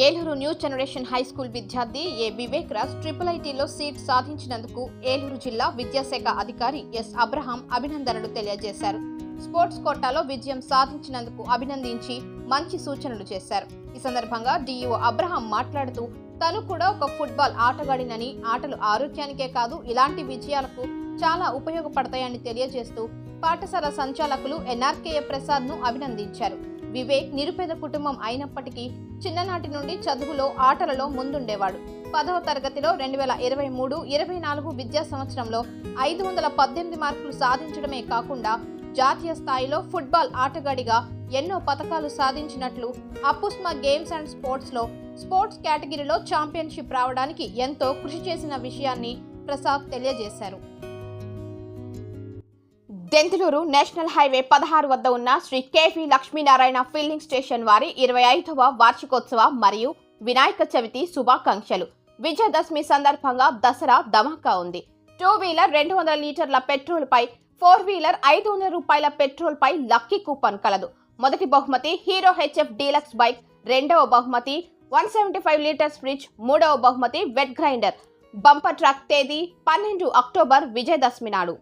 Eluru new generation high school విద్యార్థి A Vivek Raj triple ఐటీలో seat సాధించినందుకు ఏలూరు జిల్లా విద్యాశాఖ అధికారి ఎస్ అబ్రహాం అభినందనలు తెలియజేశారు. స్పోర్ట్స్ కోటాలో విజయం సాధించినందుకు అభినందించి మంచి సూచనలు చేశారు. ఈ సందర్భంగా డిఈఓ అబ్రహాం మాట్లాడుతూ తను కూడా ఒక ఫుట్బాల్ ఆటగాడినని ఆటలు ఆరోగ్యానికే కాదు ఇలాంటి విజయాలకు చాలా ఉపయోగపడతాయని తెలియజేస్తూ పాఠశాల సంచాలకులు ఎన్ఆర్కేఏ ప్రసాద్ను అభినందించారు. వివేక్ నిరుపేద కుటుంబం అయినప్పటికీ చిన్ననాటి నుండి చదువులో ఆటలలో ముందుండేవాడు. పదవ తరగతిలో రెండు వేల ఇరవై మూడు ఇరవై నాలుగు విద్యా సంవత్సరంలో ఐదు వందల పద్దెనిమిది మార్కులు సాధించడమే కాకుండా జాతీయ స్థాయిలో ఫుట్బాల్ ఆటగాడిగా ఎన్నో పథకాలు సాధించినట్లు అపుస్మా గేమ్స్ అండ్ స్పోర్ట్స్లో స్పోర్ట్స్ కేటగిరీలో ఛాంపియన్షిప్ రావడానికి ఎంతో కృషి చేసిన విషయాన్ని ప్రసాద్ తెలియజేశారు. దెంతులూరు నేషనల్ హైవే పదహారు వద్ద ఉన్న Shri KV Lakshminarayana filling station వారి ఇరవై ఐదవ వార్షికోత్సవ మరియు వినాయక చవితి శుభాకాంక్షలు. విజయదశమి సందర్భంగా దసరా ధమాకా ఉంది. టూ వీలర్ రెండు వందల లీటర్ల పెట్రోల్ పై ఫోర్ వీలర్ ఐదు వందల రూపాయల పెట్రోల్ పై లక్కీ కూపన్ కలదు. మొదటి బహుమతి హీరో హెచ్ఎఫ్ డీలక్స్ బైక్ రెండవ బహుమతి one seventy five litres fridge మూడవ బహుమతి వెట్ గ్రైండర్. బంపర్ ట్రక్ తేదీ పన్నెండు అక్టోబర్ విజయదశమి నాడు.